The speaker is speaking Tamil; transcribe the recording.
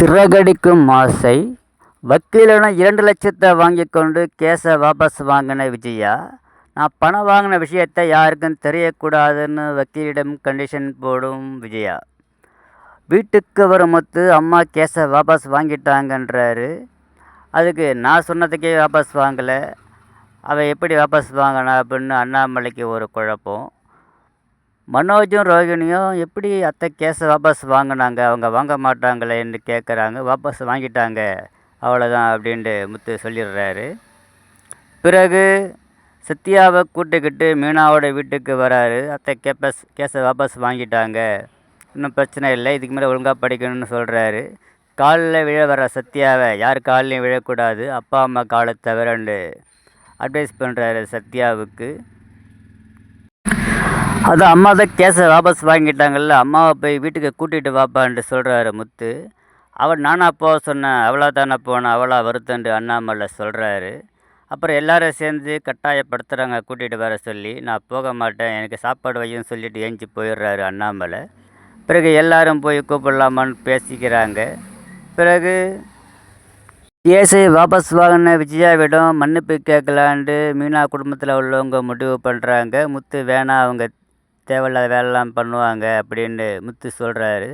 சிறகடிக்கும் ஆசை. வக்கீலனும் இரண்டு லட்சத்தை வாங்கி கொண்டு கேஸை வாபஸ் வாங்கின விஜயா? நான் பணம் வாங்கின விஷயத்தை யாருக்கும் தெரியக்கூடாதுன்னு வக்கீலிடம் கண்டிஷன் போடும் விஜயா. வீட்டுக்கு வரும் மொத்து அம்மா கேஸை வாபஸ் வாங்கிட்டாங்கன்றாரு. அதுக்கு நான் சொன்னதுக்கே வாபஸ் வாங்கலை. அவள் எப்படி வாபஸ் வாங்கினா அப்படின்னு அண்ணாமலைக்கு ஒரு குழப்பம். மனோஜும் ரோகிணியும் எப்படி அத்தை கேஸை வாபஸ் வாங்கினாங்க? அவங்க வாங்க மாட்டாங்களேன்னு கேட்குறாங்க வாபஸ் வாங்கிட்டாங்க. அவ்வளோதான் அப்படின்ட்டு முத்து சொல்லிடுறாரு. பிறகு சத்யாவை கூட்டுக்கிட்டு மீனாவோட வீட்டுக்கு வராரு. அத்தை கேப்பஸ் கேஸை வாபஸ் வாங்கிட்டாங்க. இன்னும் பிரச்சனை இல்லை. இதுக்கு மேலே ஒழுங்காக படிக்கணும்னு சொல்கிறாரு காலில் விழ வர சத்யாவை யார் காலிலையும் விழக்கூடாது. அப்பா அம்மா காலை தவிரண்டு அட்வைஸ் பண்ணுறாரு சத்யாவுக்கு அது அம்மா தான் கேஸை வாபஸ் வாங்கிட்டாங்கல்ல அம்மாவை போய் வீட்டுக்கு கூட்டிகிட்டு வாப்பான்ட்டு சொல்கிறாரு முத்து. அவள் நானா போக சொன்னேன் அவளா தானே போனேன் அவளாக வருத்தன்ட்டு அண்ணாமலை சொல்கிறாரு அப்புறம் எல்லாரும் சேர்ந்து கட்டாயப்படுத்துகிறாங்க கூட்டிகிட்டு வர சொல்லி. நான் போக மாட்டேன் எனக்கு சாப்பாடு வையும் சொல்லிட்டு ஏஞ்சி போயிடுறாரு அண்ணாமலை. பிறகு எல்லாரும் போய் கூப்பிடலாமான்னு பேசிக்கிறாங்க. பிறகு கேஸை வாபஸ் வாங்கின விஜயாவிடம் மன்னிப்பு கேட்கலான்ட்டு மீனா குடும்பத்தில் உள்ளவங்க முடிவு பண்ணுறாங்க முத்து வேணாம் அவங்க தேவையில்லாத வேலைலாம் பண்ணுவாங்க அப்படின்னு முத்து சொல்கிறாரு